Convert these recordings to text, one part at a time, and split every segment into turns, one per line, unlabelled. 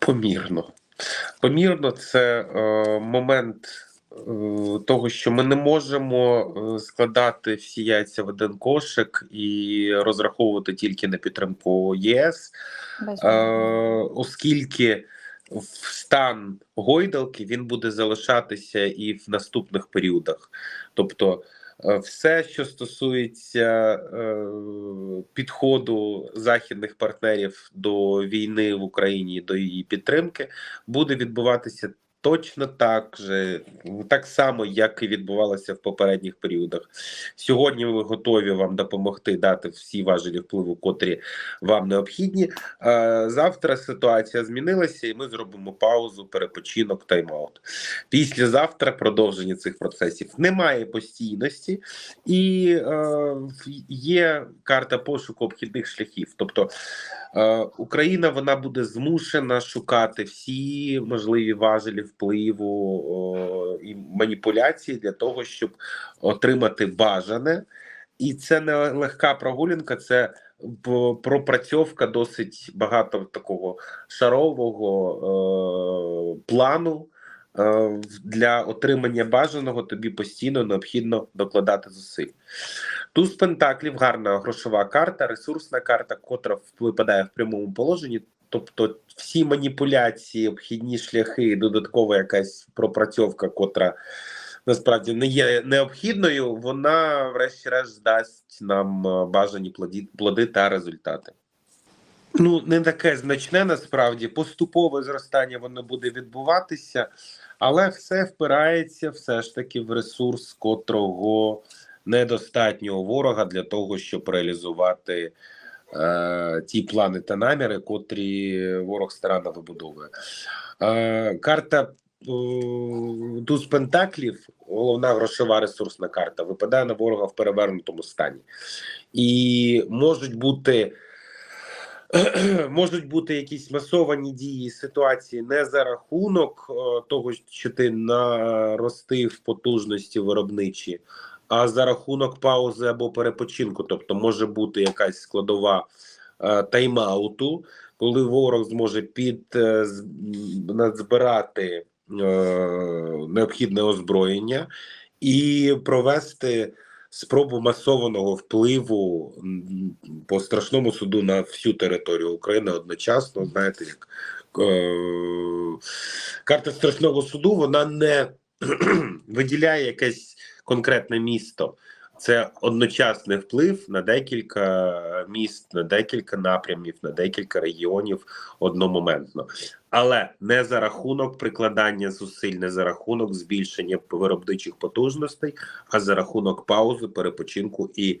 Помірно. Помірно це е, момент е, того, що ми не можемо е, складати всі яйця в один кошик і розраховувати тільки на підтримку ЄС, е, оскільки в стан гойдалки він буде залишатися і в наступних періодах. Тобто, все, що стосується е, підходу західних партнерів до війни в Україні, до її підтримки, буде відбуватися точно так же, так само, як і відбувалося в попередніх періодах. Сьогодні ми готові вам допомогти дати всі важелі впливу, котрі вам необхідні. Е, Завтра ситуація змінилася, і ми зробимо паузу, перепочинок, тайм-аут. Післязавтра продовження цих процесів немає постійності, і е, є карта пошуку обхідних шляхів. Тобто е, Україна вона буде змушена шукати всі можливі важелі о, і маніпуляції для того, щоб отримати бажане. І це не легка прогулянка, це пропрацьовка досить багато такого шарового е, плану. Е, для отримання бажаного тобі постійно необхідно докладати зусиль. Туз Пентаклів гарна грошова карта, ресурсна карта, котра випадає в прямому положенні. Тобто всі маніпуляції, обхідні шляхи, додаткова якась пропрацьовка, котра насправді не є необхідною, вона, врешті-решт, дасть нам е, бажані плоді, плоди та результати. Ну, не таке значне насправді поступове зростання воно буде відбуватися, але все впирається все ж таки в ресурс, котрого недостатньо ворога для того, щоб реалізувати е, ті плани та наміри, котрі ворог старанно вибудовує. Е, карта е, Туз Пентаклів, головна грошова ресурсна карта, випадає на ворога в перевернутому стані, і можуть бути. Можуть бути якісь масовані дії ситуації не за рахунок е, того, що ти наростив потужності виробничі, а за рахунок паузи або перепочинку. Тобто може бути якась складова е, тайм-ауту, коли ворог зможе під е, назбирати е, необхідне озброєння і провести спробу масованого впливу по страшному суду на всю територію України одночасно. Знаєте, як е, карта страшного суду вона не виділяє якесь конкретне місто. Це одночасний вплив на декілька міст, на декілька напрямів, на декілька регіонів одномоментно, але не за рахунок прикладання зусиль, не за рахунок збільшення виробничих потужностей, а за рахунок паузи, перепочинку і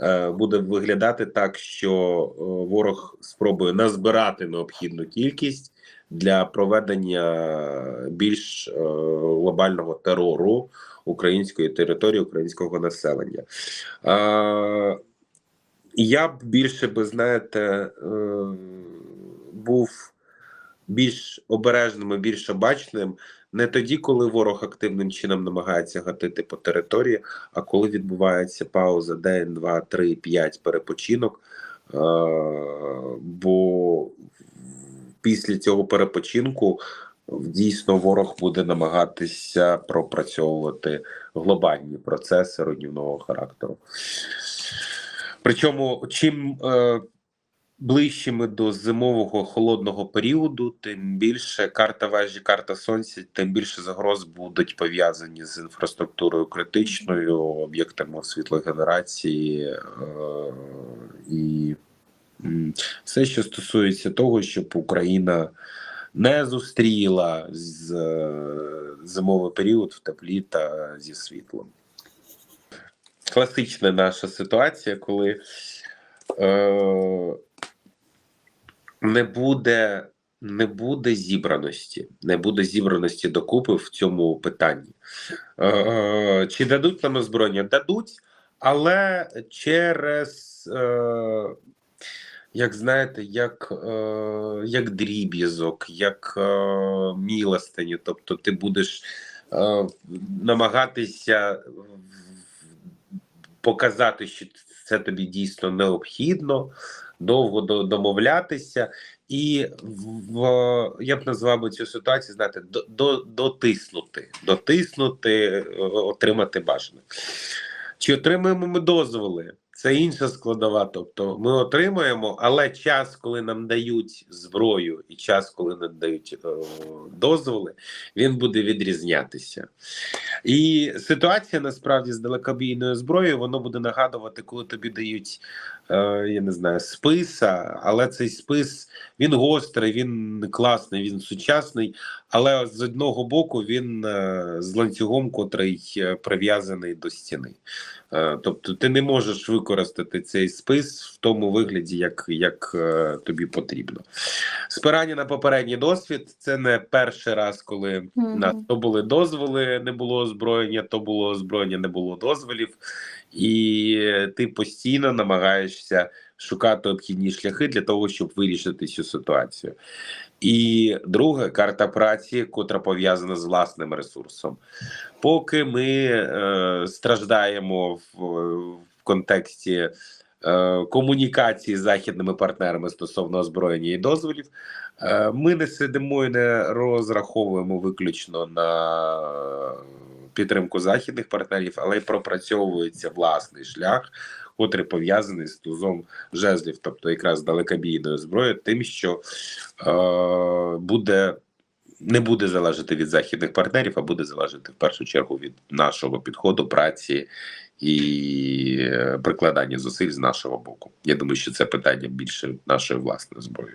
е, буде виглядати так, що е, ворог спробує назбирати необхідну кількість для проведення більш е, глобального терору української території, українського населення. Е, я б більше би знаєте, е, був більш обережним і більш обачним не тоді, коли ворог активним чином намагається гатити по території, а коли відбувається пауза день, два, три, п'ять перепочинок. Е, бо після цього перепочинку дійсно ворог буде намагатися пропрацьовувати глобальні процеси руйнівного характеру. Причому, чим е, ближче ми до зимового холодного періоду, тим більше карта вежі, карта сонця, тим більше загроз будуть пов'язані з інфраструктурою критичною, об'єктами світлогенерації е, і все, що стосується того, щоб Україна не зустріла з е, зимовий період в теплі та зі світлом. Класична наша ситуація, коли е, не буде, не буде зібраності, не буде зібраності докупи в цьому питанні. Е, чи дадуть нам озброєння? Дадуть, але через. Е, як знаєте, як, е, як дріб'язок, як е, мілостині. Тобто ти будеш е, намагатися показати, що це тобі дійсно необхідно, довго до- домовлятися, і в, я б назвав би цю ситуацію, знаєте, до, до, дотиснути, дотиснути, е, отримати бажане. Чи отримуємо ми дозволи? Це інша складова. Тобто ми отримуємо, але час, коли нам дають зброю, і час, коли нам дають е, дозволи, він буде відрізнятися. І ситуація насправді з далекобійною зброєю воно буде нагадувати, коли тобі дають, е, я не знаю, списа, але цей спис він гострий, він класний, він сучасний. Але з одного боку він е, з ланцюгом, котрий е, прив'язаний до стіни. Е, Тобто ти не можеш використати цей спис в тому вигляді, як, як е, тобі потрібно. Спирання на попередній досвід це не перший раз, коли
mm
-hmm. на то були дозволи, не було озброєння, то було озброєння, не було дозволів, і ти постійно намагаєшся шукати обхідні шляхи для того, щоб вирішити цю ситуацію. І друге карта праці, котра пов'язана з власним ресурсом. Поки ми е, страждаємо в, в контексті е, комунікації з західними партнерами стосовно озброєння і дозволів, е, ми не сидимо і не розраховуємо виключно на підтримку західних партнерів, але й пропрацьовується власний шлях, котрий пов'язаний з тузом жезлів, тобто якраз далекобійною зброєю, тим, що е, буде. Не буде залежати від західних партнерів, а буде залежати в першу чергу від нашого підходу, праці і е, прикладання зусиль з нашого боку. Я думаю, що це питання більше нашої власної зброї.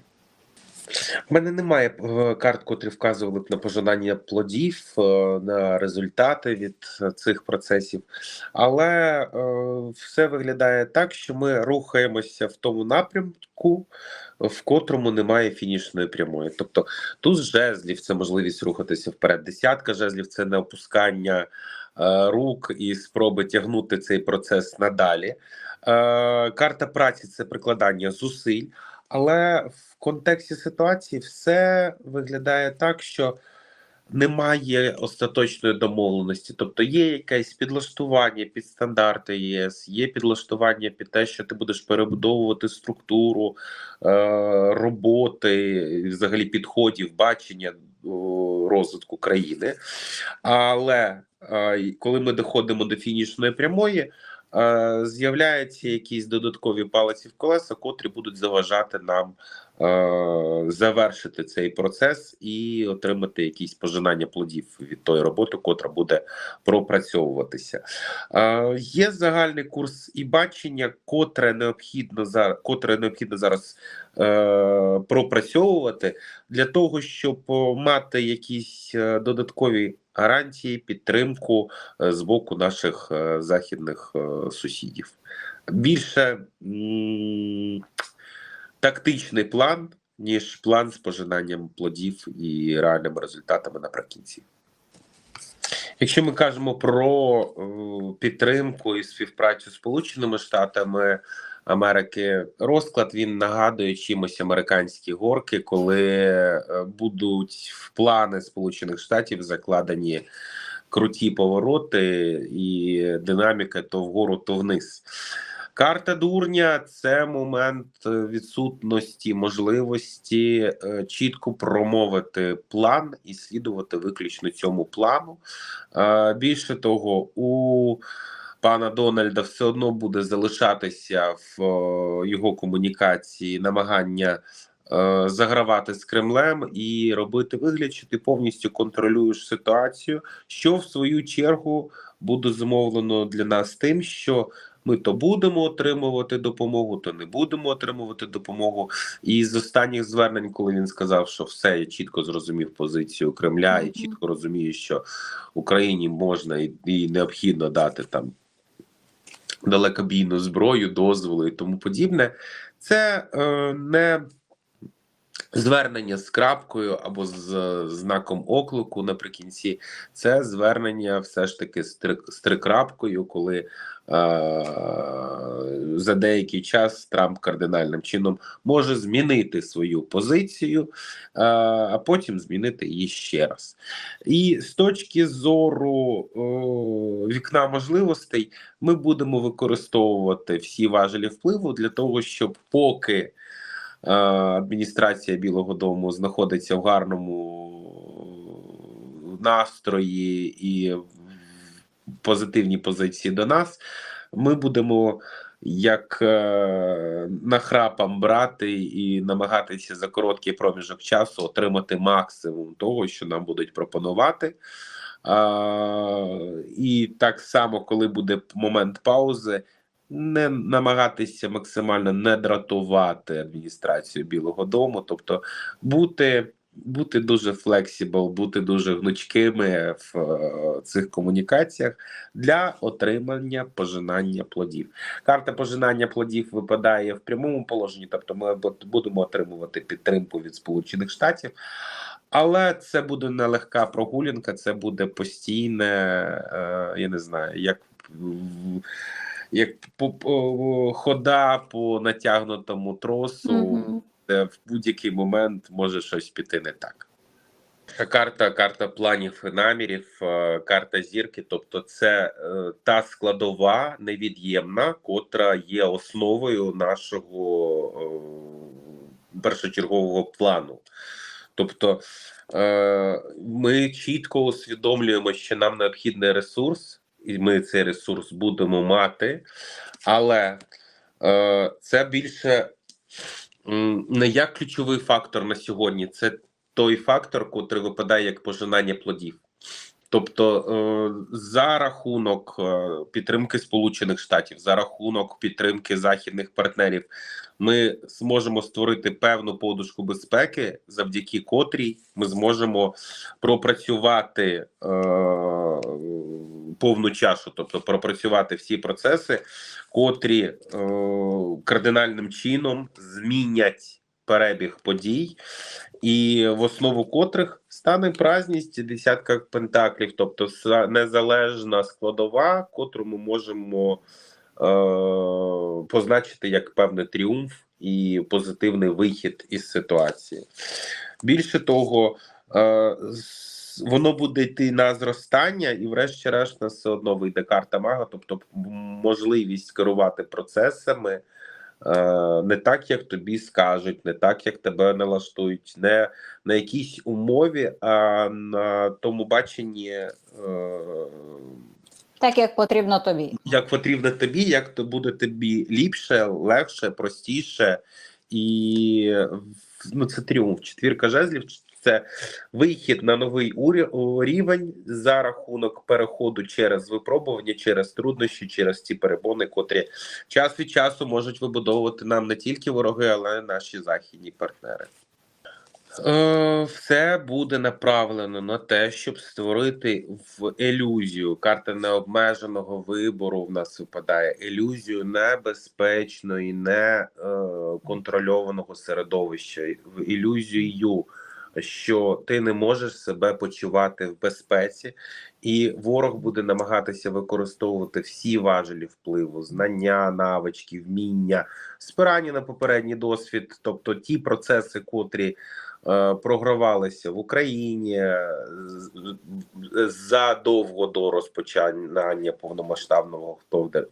У мене немає е, карт, котрі вказували б на пожинання плодів, е, на результати від е, цих процесів, але все виглядає так, що ми рухаємося в тому напрямку, в котрому немає фінішної прямої. Тобто туз жезлів це можливість рухатися вперед. Десятка жезлів це не опускання рук і спроби тягнути цей процес надалі. Карта праці це прикладання зусиль. Але в контексті ситуації все виглядає так, що немає остаточної домовленості. Тобто є якесь підлаштування під стандарти ЄС, є підлаштування під те, що ти будеш перебудовувати структуру е, роботи, взагалі підходів, бачення о, розвитку країни. Але е, коли ми доходимо до фінішної прямої. Е, З'являються якісь додаткові палиці в колеса, котрі будуть заважати нам е, завершити цей процес і отримати якісь пожинання плодів від тої роботи, котра буде пропрацьовуватися. Е, Є загальний курс і бачення, котре необхідно зараз, котре необхідно зараз пропрацьовувати для того, щоб мати якісь додаткові гарантії, підтримку е, з боку наших е, західних е, сусідів. Більше тактичний план, ніж план з пожинанням плодів і реальними результатами наприкінці. Якщо ми кажемо про підтримку і співпрацю з Сполученими Штатами Америки, розклад він нагадує чимось американські горки, коли е, будуть в плани Сполучених Штатів закладені круті повороти і динаміка то вгору, то вниз. Карта дурня це момент відсутності можливості е, чітко промовити план і слідувати виключно цьому плану. Е, Більше того, у пана Дональда все одно буде залишатися в е, його комунікації намагання е, загравати з Кремлем і робити вигляд, що ти повністю контролюєш ситуацію, що в свою чергу буде зумовлено для нас тим, що ми то будемо отримувати допомогу, то не будемо отримувати допомогу. І з останніх звернень, коли він сказав, що все я чітко зрозумів позицію Кремля, і чітко розумію, що Україні можна і, і необхідно дати там далекобійну зброю, дозволи і тому подібне. Це е, не Звернення з крапкою або з знаком оклику наприкінці це звернення все ж таки з три, з трикрапкою, коли е, за деякий час Трамп кардинальним чином може змінити свою позицію, е, а потім змінити її ще раз. І з точки зору е, вікна можливостей ми будемо використовувати всі важелі впливу для того, щоб поки. Е, адміністрація Білого Дому знаходиться в гарному настрої і в позитивній позиції до нас. Ми будемо як е, нахрапом брати і намагатися за короткий проміжок часу отримати максимум того, що нам будуть пропонувати. А, і так само, коли буде момент паузи, не намагатися максимально не дратувати адміністрацію Білого Дому, тобто бути бути дуже флексібл, бути дуже гнучкими в е, цих комунікаціях для отримання пожинання плодів. Карта пожинання плодів випадає в прямому положенні, тобто ми будемо отримувати підтримку від Сполучених Штатів. Але це буде нелегка прогулянка, це буде постійне, е, я не знаю, як як по, по, хода по натягнутому тросу,
Мгм.
де в будь-який момент може щось піти не так. Карта, карта планів і намірів, е, карта зірки, тобто це е, та складова невід'ємна, котра є основою нашого е, першочергового плану. Тобто ми чітко усвідомлюємо, що нам необхідний ресурс, і ми цей ресурс будемо мати, але е, це більше не як ключовий фактор на сьогодні, це той фактор, котрий випадає як пожинання плодів. Тобто е, за рахунок е, підтримки Сполучених Штатів, за рахунок підтримки західних партнерів, ми зможемо створити певну подушку безпеки, завдяки котрій ми зможемо пропрацювати е, повну чашу, тобто пропрацювати всі процеси, котрі е, кардинальним чином змінять перебіг подій, і в основу котрих стане празність десятка пентаклів, тобто незалежна складова, котру ми можемо е, позначити як певний тріумф і позитивний вихід із ситуації. Більше того, е, воно буде йти на зростання, і, врешті-решт, нас все одно вийде карта мага, тобто можливість керувати процесами. Е, не так, як тобі скажуть, не так, як тебе налаштують, не на якійсь умові, а на тому баченні, е,
Так як потрібно тобі.
як потрібно тобі, як то буде тобі ліпше, легше, простіше, і ну, це тріумф. Четвірка жезлів це вихід на новий рівень за рахунок переходу через випробування, через труднощі, через ці перебони, котрі час від часу можуть вибудовувати нам не тільки вороги, але й наші західні партнери. Е, Все буде направлено на те, щоб створити в ілюзію карта необмеженого вибору. В нас випадає ілюзію небезпечної, не е, контрольованого середовища, в ілюзію, що ти не можеш себе почувати в безпеці, і ворог буде намагатися використовувати всі важелі впливу, знання, навички, вміння, спирання на попередній досвід, тобто ті процеси, котрі е, програвалися в Україні е, задовго до розпочинання повномасштабного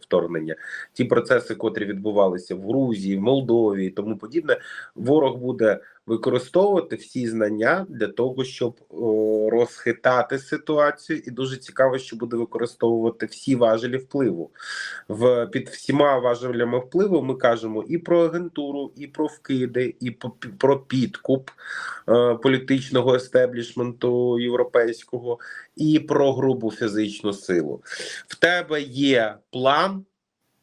вторгнення, ті процеси, котрі відбувалися в Грузії, в Молдові і тому подібне, ворог буде використовувати всі знання для того, щоб о, розхитати ситуацію, і дуже цікаво, що буде використовувати всі важелі впливу. В під всіма важелями впливу ми кажемо і про агентуру, і про вкиди, і про підкуп е, політичного естеблішменту європейського, і про грубу фізичну силу. В тебе є план.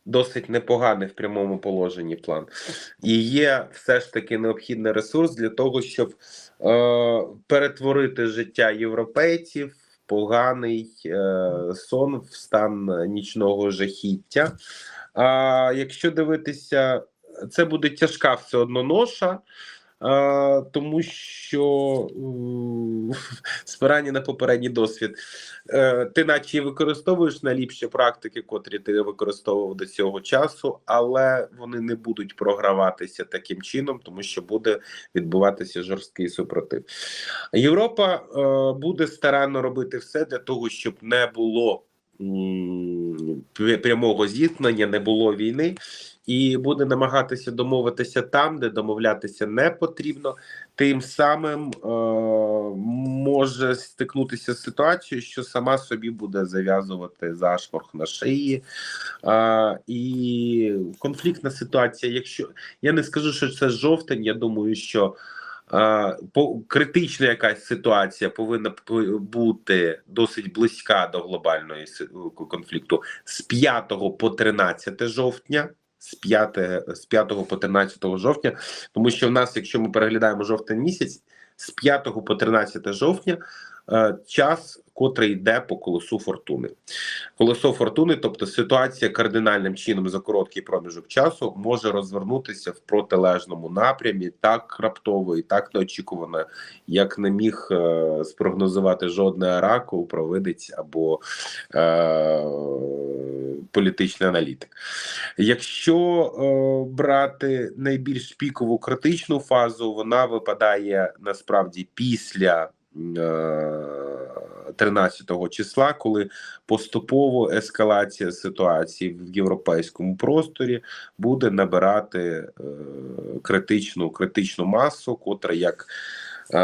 Досить непоганий в прямому положенні план, і є все ж таки необхідний ресурс для того, щоб е, перетворити життя європейців в поганий е, сон в стан нічного жахіття. А якщо дивитися, це буде тяжка все одно ноша. Тому що спирання на попередній досвід. Е, ти наче використовуєш найліпші практики, котрі ти використовував до цього часу, але вони не будуть програватися таким чином, тому що буде відбуватися жорсткий супротив. Європа е, буде старанно робити все для того, щоб не було прямого зіткнення, не було війни, і буде намагатися домовитися там, де домовлятися не потрібно. Тим самим е, може стикнутися з ситуацією, що сама собі буде зав'язувати зашморг на шиї. Е, і конфліктна ситуація, якщо я не скажу, що це жовтень, я думаю, що критична якась ситуація повинна бути досить близька до глобальної си- конфлікту з 5 по 13 жовтня. З 5, з 5 по 13 жовтня, тому що в нас, якщо ми переглядаємо жовтень місяць, з 5 по 13 жовтня е, час, котрий йде по колесу фортуни. Колесо фортуни, тобто ситуація кардинальним чином за короткий проміжок часу може розвернутися в протилежному напрямі так раптово і так неочікувано, як не міг е, спрогнозувати жодний оракул, провидець або е, політичний аналітик. Якщо е, брати найбільш пікову критичну фазу, вона випадає насправді після. Е, 13 числа, коли поступово ескалація ситуації в європейському просторі буде набирати е, критичну критичну масу, котра як е,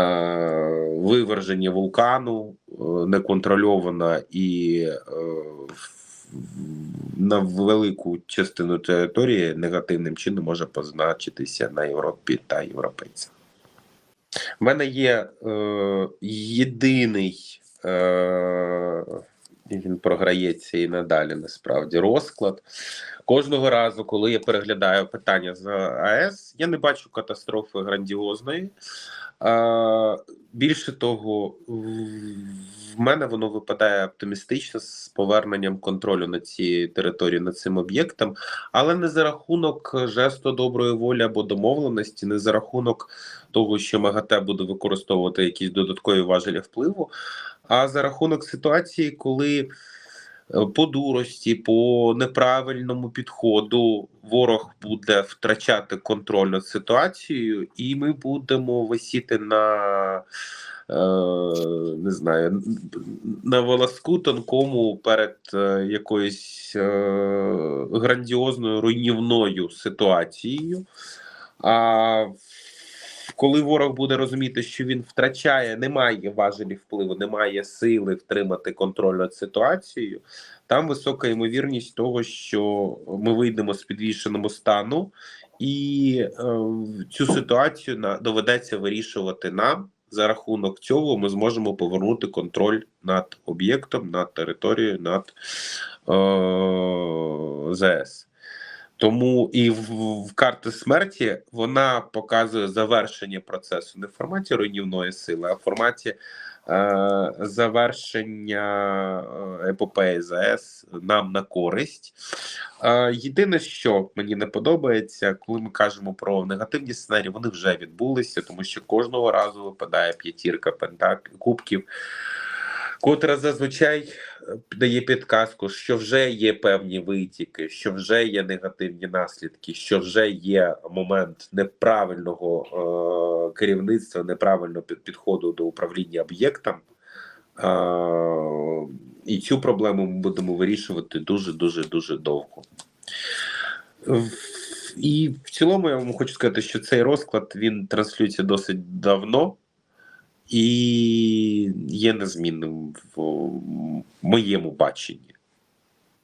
виверження вулкану е, неконтрольована і е, на велику частину території негативним чином може позначитися на Європі та європейцях. У мене є е, єдиний, е, він програється і надалі насправді розклад. Кожного разу, коли я переглядаю питання з АЕС, я не бачу катастрофи грандіозної. Більше того, в мене воно випадає оптимістично з поверненням контролю на цій території над цим об'єктом, але не за рахунок жесту доброї волі або домовленості, не за рахунок того, що МАГАТЕ буде використовувати якісь додаткові важелі впливу, а за рахунок ситуації, коли по дурості, по неправильному підходу ворог буде втрачати контроль над ситуацією, і ми будемо висіти на е, не знаю, на волоску тонкому перед е, якоюсь е, грандіозною руйнівною ситуацією. А коли ворог буде розуміти, що він втрачає, немає важелів впливу, немає сили втримати контроль над ситуацією, там висока ймовірність того, що ми вийдемо з підвішеного стану, і е, цю ситуацію на, доведеться вирішувати нам. За рахунок цього ми зможемо повернути контроль над об'єктом, над територією, над е, ЗС. Тому і в, карти смерті вона показує завершення процесу не в форматі руйнівної сили, а в форматі е, завершення е, епопеї ЗАЕС нам на користь. Е, єдине, що мені не подобається, коли ми кажемо про негативні сценарії, вони вже відбулися, тому що кожного разу випадає п'ятірка пентак кубків котра зазвичай е, дає підказку, що вже є певні витіки, що вже є негативні наслідки, що вже є момент неправильного е, керівництва, неправильного підходу до управління об'єктом. Е, і цю проблему ми будемо вирішувати дуже дуже дуже довго. І в цілому я вам хочу сказати, що цей розклад він транслюється досить давно і є незмінним в моєму баченні.